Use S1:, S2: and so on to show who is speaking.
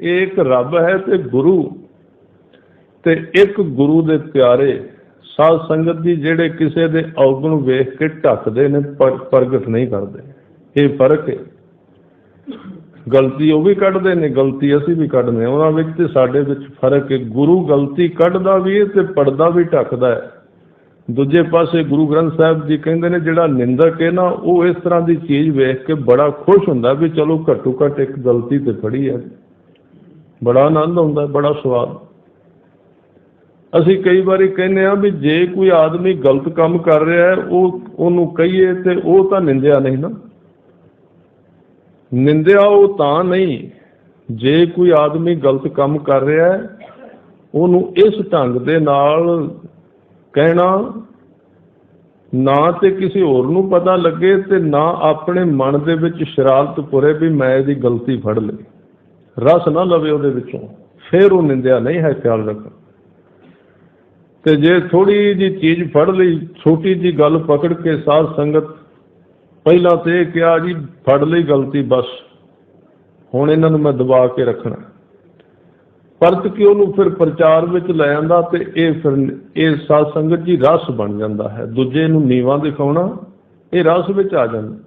S1: ਇਹ ਇੱਕ ਰੱਬ ਹੈ ਤੇ ਗੁਰੂ। ਤੇ ਇੱਕ ਗੁਰੂ ਦੇ ਪਿਆਰੇ ਸਾਧ ਸੰਗਤ ਦੀ ਜਿਹੜੇ ਕਿਸੇ ਦੇ ਔਗਣ ਵੇਖ ਕੇ ਢੱਕਦੇ ਨੇ ਪ੍ਰਗਟ ਨਹੀਂ ਕਰਦੇ। ਇਹ ਫ਼ਰਕ ਹੈ। ਗਲਤੀ ਉਹ ਵੀ ਕੱਢਦੇ ਨੇ, ਗਲਤੀ ਅਸੀਂ ਵੀ ਕੱਢਦੇ ਹਾਂ। ਉਹਨਾਂ ਵਿੱਚ ਤੇ ਸਾਡੇ ਵਿੱਚ ਫ਼ਰਕ ਹੈ। ਗੁਰੂ ਗਲਤੀ ਕੱਢਦਾ ਵੀ ਹੈ ਤੇ ਪਰਦਾ ਵੀ ਢੱਕਦਾ ਹੈ। ਦੂਜੇ ਪਾਸੇ ਗੁਰੂ ਗ੍ਰੰਥ ਸਾਹਿਬ ਜੀ ਕਹਿੰਦੇ ਨੇ, ਜਿਹੜਾ ਨਿੰਦਕ ਹੈ ਨਾ, ਉਹ ਇਸ ਤਰ੍ਹਾਂ ਦੀ ਚੀਜ਼ ਵੇਖ ਕੇ ਬੜਾ ਖੁਸ਼ ਹੁੰਦਾ ਵੀ ਚਲੋ ਘੱਟੋ ਘੱਟ ਇੱਕ ਗਲਤੀ ਤੇ ਫੜੀ ਹੈ। ਬੜਾ ਆਨੰਦ ਆਉਂਦਾ, ਬੜਾ ਸਵਾਦ। ਅਸੀਂ ਕਈ ਵਾਰੀ ਕਹਿੰਦੇ ਆ ਵੀ ਜੇ ਕੋਈ ਆਦਮੀ ਗਲਤ ਕੰਮ ਕਰ ਰਿਹਾ ਹੈ, ਉਹ, ਉਹਨੂੰ ਕਹੀਏ ਤੇ ਉਹ ਤਾਂ ਨਿੰਦਿਆ ਨਹੀਂ ਨਾ। ਨਿੰਦਿਆ ਉਹ ਤਾਂ ਨਹੀਂ, ਜੇ ਕੋਈ ਆਦਮੀ ਗਲਤ ਕੰਮ ਕਰ ਰਿਹਾ ਹੈ, ਉਹਨੂੰ ਇਸ ਢੰਗ ਦੇ ਨਾਲ ਕਹਿਣਾ ਨਾ ਤੇ ਕਿਸੇ ਹੋਰ ਨੂੰ ਪਤਾ ਲੱਗੇ ਤੇ ਨਾ ਆਪਣੇ ਮਨ ਦੇ ਵਿੱਚ ਸ਼ਰਾਰਤ ਪੁਰੇ ਵੀ ਮੈਂ ਇਹਦੀ ਗਲਤੀ ਫੜ ਲਈ। ਰਸ ਨਾ ਲਵੇ ਉਹਦੇ ਵਿੱਚੋਂ, ਫਿਰ ਉਹ ਨਿੰਦਿਆ, ਨਹੀਂ ਹੈ ਖਿਆਲ ਰੱਖੋ ਤੇ ਜੇ ਥੋੜੀ ਜੀ ਚੀਜ਼ ਫੜ ਲਈ, ਛੋਟੀ ਜੀ ਗੱਲ ਪਕੜ ਕੇ ਸਾਧ ਸੰਗਤ, ਪਹਿਲਾਂ ਤੇ ਇਹ ਕਿਹਾ ਜੀ, ਫੜ ਲਈ ਗਲਤੀ ਬਸ, ਹੁਣ ਇਹਨਾਂ ਨੂੰ ਮੈਂ ਦਬਾ ਕੇ ਰੱਖਣਾ। ਪਰਤ ਕੇ ਉਹਨੂੰ ਫਿਰ ਪ੍ਰਚਾਰ ਵਿੱਚ ਲੈ ਆਂਦਾ ਤੇ ਇਹ ਫਿਰ ਇਹ ਸਾਧ ਸੰਗਤ ਜੀ ਰਸ ਬਣ ਜਾਂਦਾ ਹੈ। ਦੂਜੇ ਨੂੰ ਨੀਵਾ ਦਿਖਾਉਣਾ, ਇਹ ਰਸ ਵਿੱਚ ਆ ਜਾਂਦਾ।